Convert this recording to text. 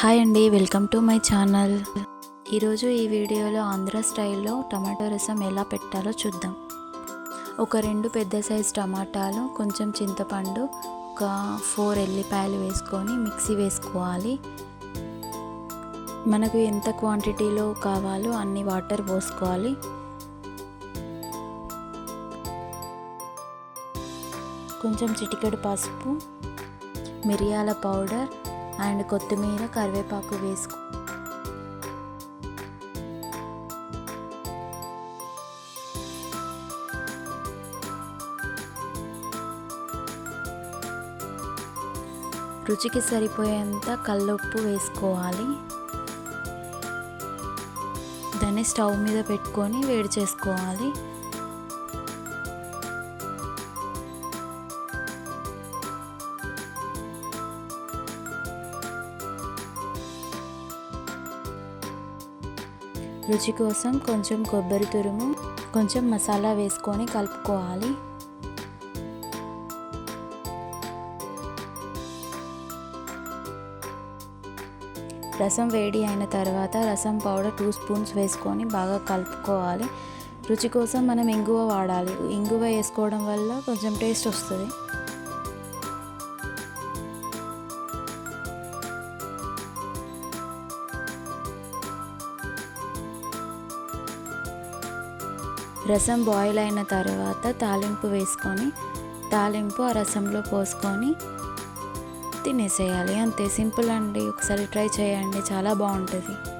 Hi అండి welcome to my channel. ఈరోజు ఈ వీడియోలో ఆంధ్ర స్టైల్లో టమాటో రసం ఎలా పెట్టాలో చూద్దాం. ఒక రెండు పెద్ద సైజ్ టమాటాలు కొంచెం చింతపండు ఒక ఫోర్ ఎల్లిపాయలు వేసుకొని మిక్సీ వేసుకోవాలి. మనకు ఎంత క్వాంటిటీలో కావాలో అన్ని వాటర్ పోసుకోవాలి. కొంచెం చిటికెడు పసుపు మిరియాల పౌడర్ అండ్ కొత్తిమీర కరివేపాకు వేసుకో రుచికి సరిపోయేంత కల్లుప్పు వేసుకోవాలి. దాన్ని స్టవ్ మీద పెట్టుకొని వేడి చేసుకోవాలి. రుచి కోసం కొంచెం కొబ్బరి తురుము కొంచెం మసాలా వేసుకొని కలుపుకోవాలి. రసం వేడి అయిన తర్వాత రసం పౌడర్ టూ స్పూన్స్ వేసుకొని బాగా కలుపుకోవాలి. రుచి కోసం మనం ఇంగువ వాడాలి. ఇంగువ వేసుకోవడం వల్ల కొంచెం టేస్ట్ వస్తుంది. రసం బాయిల్ అయిన తర్వాత తాలింపు వేసుకొని తాలింపు ఆ రసంలో పోసుకొని తినేసేయాలి. అంతే. సింపుల్ అండి. ఒకసారి ట్రై చేయండి. చాలా బాగుంటుంది.